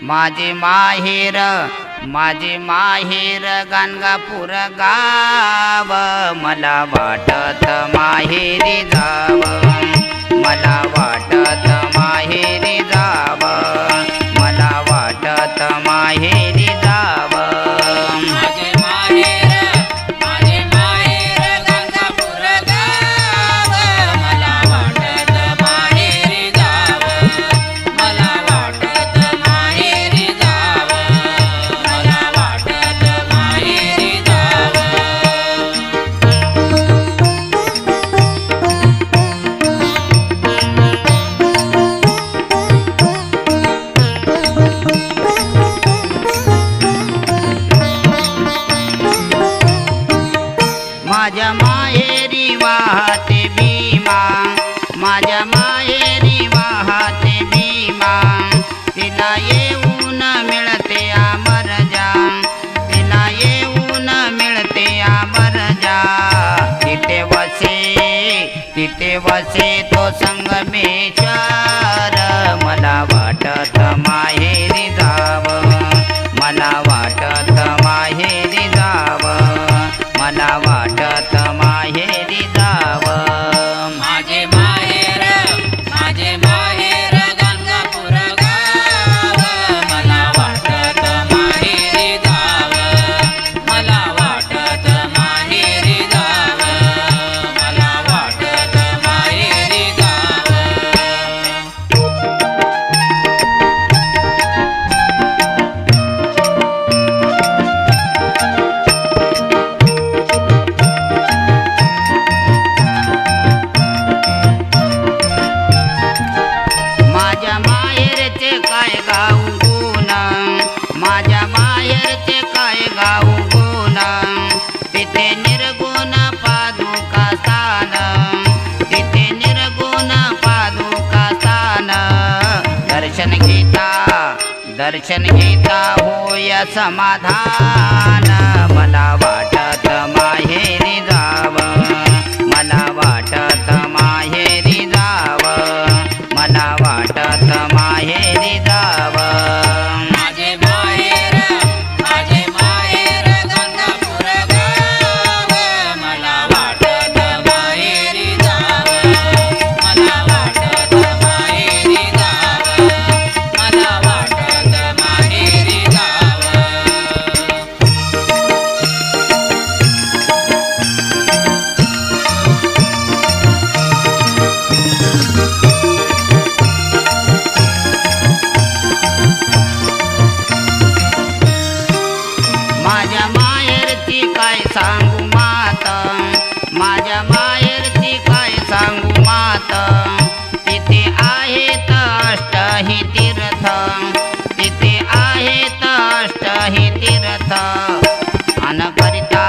माझे माहेर माझे माहेर गाणगापूर गाव. मला वाटत माहेरी जाव मला वाटत माझ्या येऊन मिळते येऊन मिळते तिथे वसे तिथे तो संगमेश्वर मला वाटत माहेर दर्शन घेता दर्शन घेता होय समाधान. मला वाटत मा व्रत स्नान करिता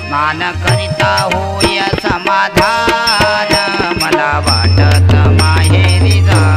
स्नान करिता होय समाधान. मला वाटत माहेरी जा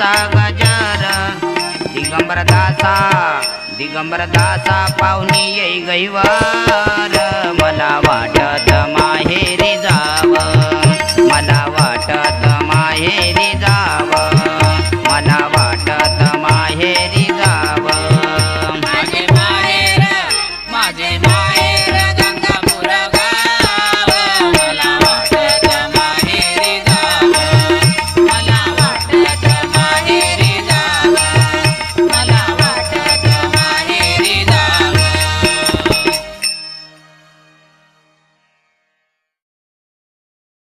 गजाननाचा गजर. दिगंबर दासा दिगंबर दासा पाहुणी येई गैवार मला वाटत माहेरी जाव. मला वाटत माहेरी जाव. मला